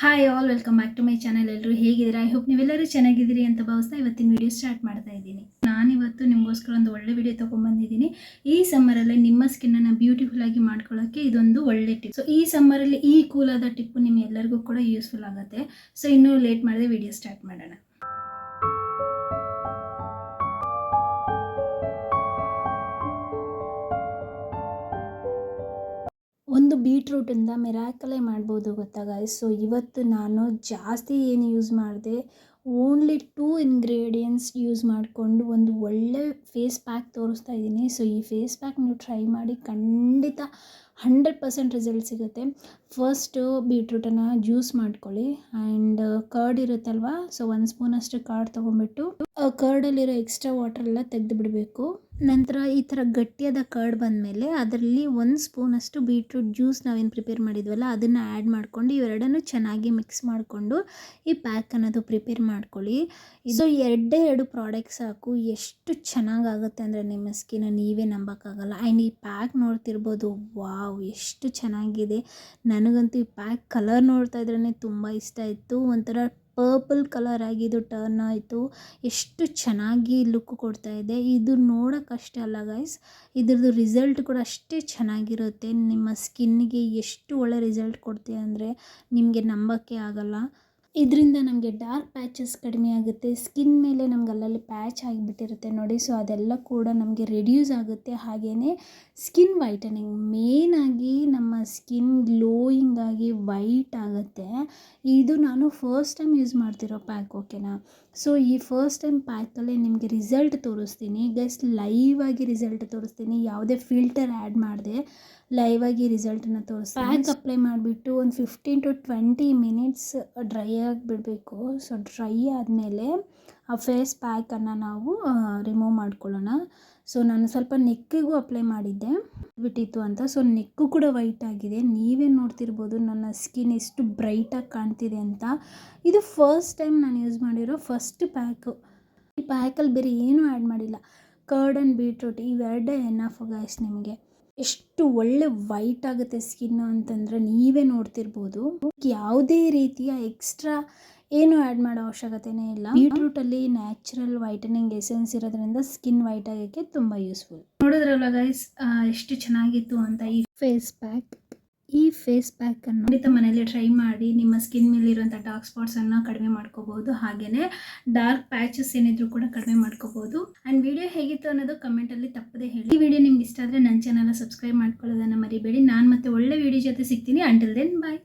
Hi all welcome back to my channel ಎಲ್ಲರೂ ಹೇಗಿದ್ದೀರಾ? I hope ನೀವೆಲ್ಲರೂ ಚೆನ್ನಾಗಿದ್ದೀರಿ ಅಂತ ಭಾವಿಸ್ತಾ ಇವತ್ತಿನ ವಿಡಿಯೋ ಸ್ಟಾರ್ಟ್ ಮಾಡ್ತಾ ಇದ್ದೀನಿ. ನಾನಿವತ್ತು ನಿಮಗೋಸ್ಕರ ಒಂದು ಒಳ್ಳೆ ವಿಡಿಯೋ ತೊಗೊಂಬಂದಿದ್ದೀನಿ ಈ ಸಮ್ಮರಲ್ಲಿ ನಿಮ್ಮ ಸ್ಕಿನ್ನನ್ನು ಬ್ಯೂಟಿಫುಲ್ ಆಗಿ ಮಾಡ್ಕೊಳ್ಳೋಕ್ಕೆ ಇದೊಂದು ಒಳ್ಳೆ ಟಿಪ್ ಸೊ ಈ ಸಮ್ಮರಲ್ಲಿ ಈ ಕೂಲಾದ ಟಿಪ್ಪು ನಿಮ್ಗೆ ಎಲ್ಲರಿಗೂ ಕೂಡ ಯೂಸ್ಫುಲ್ ಆಗುತ್ತೆ. ಸೊ ಇನ್ನೂ ಲೇಟ್ ಮಾಡದೆ ವಿಡಿಯೋ ಸ್ಟಾರ್ಟ್ ಮಾಡೋಣ. ಒಂದು ಬೀಟ್ರೂಟಿಂದ ಮಿರಾಕಲೇ ಮಾಡ್ಬೋದು ಗೊತ್ತಾ ಸೊ ಇವತ್ತು ನಾನು ಜಾಸ್ತಿ ಏನು ಯೂಸ್ ಮಾಡಿದೆ ಓನ್ಲಿ ಟೂ ಇಂಗ್ರೀಡಿಯೆಂಟ್ಸ್ ಯೂಸ್ ಮಾಡಿಕೊಂಡು ಒಂದು ಒಳ್ಳೆ ಫೇಸ್ ಪ್ಯಾಕ್ ತೋರಿಸ್ತಾ ಇದ್ದೀನಿ. ಸೊ ಈ ಫೇಸ್ ಪ್ಯಾಕ್ ನೀವು ಟ್ರೈ ಮಾಡಿ ಖಂಡಿತ ಹಂಡ್ರೆಡ್ ಪರ್ಸೆಂಟ್ ರಿಸಲ್ಟ್ ಸಿಗುತ್ತೆ. ಫಸ್ಟು ಬೀಟ್ರೂಟನ್ನು ಜ್ಯೂಸ್ ಮಾಡ್ಕೊಳ್ಳಿ. ಆ್ಯಂಡ್ ಕರ್ಡ್ ಇರುತ್ತಲ್ವಾ? ಸೊ ಒಂದು ಸ್ಪೂನಷ್ಟು ಕರ್ಡ್ ತೊಗೊಂಬಿಟ್ಟು ಕರ್ಡಲ್ಲಿರೋ ಎಕ್ಸ್ಟ್ರಾ ವಾಟರ್ ಎಲ್ಲ ತೆಗೆದು ಬಿಡಬೇಕು ನಂತರ ಈ ಥರ ಗಟ್ಟಿಯಾದ ಕರ್ಡ್ ಬಂದಮೇಲೆ ಅದರಲ್ಲಿ ಒಂದು ಸ್ಪೂನಷ್ಟು ಬೀಟ್ರೂಟ್ ಜ್ಯೂಸ್ ನಾವೇನು ಪ್ರಿಪೇರ್ ಮಾಡಿದ್ವಲ್ಲ, ಅದನ್ನು ಆ್ಯಡ್ ಮಾಡ್ಕೊಂಡು ಇವೆರಡನ್ನು ಚೆನ್ನಾಗಿ ಮಿಕ್ಸ್ ಮಾಡಿಕೊಂಡು ಈ ಪ್ಯಾಕ್ ಅನ್ನೋದು ಪ್ರಿಪೇರ್ ಮಾಡ್ಕೊಳ್ಳಿ. ಇದು ಎರಡೇ ಎರಡು ಪ್ರಾಡಕ್ಟ್ ಸಾಕು, ಎಷ್ಟು ಚೆನ್ನಾಗಾಗುತ್ತೆ ಅಂದರೆ ನಿಮ್ಮ ಸ್ಕಿನ್ನ ನೀವೇ ನಂಬೋಕ್ಕಾಗಲ್ಲ. ಆ್ಯಂಡ್ ಈ ಪ್ಯಾಕ್ ನೋಡ್ತಿರ್ಬೋದು ವಾವ್ ಎಷ್ಟು ಚೆನ್ನಾಗಿದೆ. ನನಗಂತೂ ಈ ಪ್ಯಾಕ್ ಕಲರ್ ನೋಡ್ತಾ ಇದ್ರೇ ತುಂಬ ಇಷ್ಟ ಇತ್ತು ಒಂಥರ ಪರ್ಪಲ್ ಕಲರ್ ಆಗಿ ಟರ್ನ್ ಆಯಿತು. ಎಷ್ಟು ಚೆನ್ನಾಗಿ ಲುಕ್ ಕೊಡ್ತಾ ಇದೆ. ಇದು ನೋಡೋಕ್ಕಷ್ಟೇ ಅಲ್ಲ ಗೈಸ್ ಇದ್ರದ್ದು ರಿಸಲ್ಟ್ ಕೂಡ ಅಷ್ಟೇ ಚೆನ್ನಾಗಿರುತ್ತೆ. ನಿಮ್ಮ ಸ್ಕಿನ್ಗೆ ಎಷ್ಟು ಒಳ್ಳೆ ರಿಸಲ್ಟ್ ಕೊಡ್ತೀವಿ ಅಂದರೆ ನಿಮಗೆ ನಂಬೋಕ್ಕೆ ಆಗಲ್ಲ. ಇದರಿಂದ ನಮಗೆ ಡಾರ್ಕ್ ಪ್ಯಾಚಸ್ ಕಡಿಮೆ ಆಗುತ್ತೆ. ಸ್ಕಿನ್ ಮೇಲೆ ನಮ್ಗೆ ಅಲ್ಲಲ್ಲಿ ಪ್ಯಾಚ್ ಆಗಿಬಿಟ್ಟಿರುತ್ತೆ ನೋಡಿ. ಸೊ ಅದೆಲ್ಲ ಕೂಡ ನಮಗೆ ರೆಡ್ಯೂಸ್ ಆಗುತ್ತೆ. ಹಾಗೆಯೇ ಸ್ಕಿನ್ ವೈಟನಿಂಗ್ ಮೇನಾಗಿ ನಮ್ಮ ಸ್ಕಿನ್ ಗ್ಲೋಯಿಂಗ್ ಆಗಿ ವೈಟ್ ಆಗುತ್ತೆ. ಇದು ನಾನು ಫಸ್ಟ್ ಟೈಮ್ ಯೂಸ್ ಮಾಡ್ತಿರೋ ಪ್ಯಾಕ್ ಓಕೆನಾ ಸೊ ಈ ಫಸ್ಟ್ ಟೈಮ್ ಪ್ಯಾಕಲ್ಲೇ ನಿಮಗೆ ರಿಸಲ್ಟ್ ತೋರಿಸ್ತೀನಿ. ಗೈಸ್ ಲೈವ್ ಆಗಿ ರಿಸಲ್ಟ್ ತೋರಿಸ್ತೀನಿ. ಯಾವುದೇ ಫಿಲ್ಟರ್ ಆ್ಯಡ್ ಮಾಡಿದೆ ಲೈವ್ ಆಗಿ ರಿಸಲ್ಟನ್ನು ತೋರಿಸ್ತೀನಿ. ಪ್ಯಾಕ್ ಅಪ್ಲೈ ಮಾಡಿಬಿಟ್ಟು ಒಂದು fifteen to twenty minutes dry ಆಗಿಬಿಡಬೇಕು. So dry ಆದಮೇಲೆ ಆ ಫೇಸ್ ಪ್ಯಾಕನ್ನು ನಾವು ರಿಮೂವ್ ಮಾಡ್ಕೊಳ್ಳೋಣ. ಸೊ ನಾನು ಸ್ವಲ್ಪ ನೆಕ್ಕಿಗೂ ಅಪ್ಲೈ ಮಾಡಿದ್ದೆ. ಬಿಟ್ಟಿತ್ತು ಅಂತ. ಸೊ ನೆಕ್ಕು ಕೂಡ ವೈಟ್ ಆಗಿದೆ. ನೀವೇ ನೋಡ್ತಿರ್ಬೋದು ನನ್ನ ಸ್ಕಿನ್ ಎಷ್ಟು ಬ್ರೈಟಾಗಿ ಕಾಣ್ತಿದೆ ಅಂತ. ಇದು ಫಸ್ಟ್ ಟೈಮ್ ನಾನು ಯೂಸ್ ಮಾಡಿರೋ ಫಸ್ಟ್ ಪ್ಯಾಕು ಈ ಪ್ಯಾಕಲ್ಲಿ ಬೇರೆ ಏನೂ ಆ್ಯಡ್ ಮಾಡಿಲ್ಲ. ಕರ್ಡ್ ಆ್ಯಂಡ್ ಬೀಟ್ರೂಟ್ ಇವೆರಡೇ ಎನ್ನಫ್ ಗಾಯ್ಸ್ ನಿಮಗೆ. ಎಷ್ಟು ಒಳ್ಳೆ ವೈಟ್ ಆಗುತ್ತೆ ಸ್ಕಿನ್ ಅಂತಂದರೆ ನೀವೇ ನೋಡ್ತಿರ್ಬೋದು. ಯಾವುದೇ ರೀತಿಯ ಎಕ್ಸ್ಟ್ರಾ ಏನು ಆ್ಯಡ್ ಮಾಡೋ ಅವಶ್ಯಕತೆನೇ ಇಲ್ಲ. ಬೀಟ್ರೂಟಲ್ಲಿ ನ್ಯಾಚುರಲ್ ವೈಟನಿಂಗ್ ಎಸೆನ್ಸ್ ಇರೋದ್ರಿಂದ ಸ್ಕಿನ್ ವೈಟ್ ಆಗೋಕ್ಕೆ ತುಂಬ ಯೂಸ್ಫುಲ್ ನೋಡಿದ್ರಲ್ಲ ಗೈಸ್ ಎಷ್ಟು ಚೆನ್ನಾಗಿತ್ತು ಅಂತ ಈ ಫೇಸ್ ಪ್ಯಾಕ್ ಈ ಫೇಸ್ ಪ್ಯಾಕನ್ನು ಖಂಡಿತ ಮನೇಲಿ ಟ್ರೈ ಮಾಡಿ ನಿಮ್ಮ ಸ್ಕಿನ್ ಮೇಲೆ ಇರುವಂಥ ಡಾರ್ಕ್ ಸ್ಪಾಟ್ಸ್ ಅನ್ನ ಕಡಿಮೆ ಮಾಡ್ಕೋಬಹುದು. ಹಾಗೆಯೇ ಡಾರ್ಕ್ ಪ್ಯಾಚಸ್ ಏನಿದ್ರು ಕೂಡ ಕಡಿಮೆ ಮಾಡ್ಕೋಬಹುದು. ಆ್ಯಂಡ್ ವಿಡಿಯೋ ಹೇಗಿತ್ತು ಅನ್ನೋದು ಕಮೆಂಟಲ್ಲಿ ತಪ್ಪದೆ ಹೇಳಿ. ಈ ವಿಡಿಯೋ ನಿಮ್ಗೆ ಇಷ್ಟ ಆದ್ರೆ ನನ್ನ ಚಾನಲ್ ಸಬ್ಸ್ಕ್ರೈಬ್ ಮಾಡ್ಕೊಳ್ಳೋದನ್ನ ಮರಿಬೇಡಿ. ನಾನು ಮತ್ತೆ ಒಳ್ಳೆ ವಿಡಿಯೋ ಜೊತೆ ಸಿಗ್ತೀನಿ. Until then bye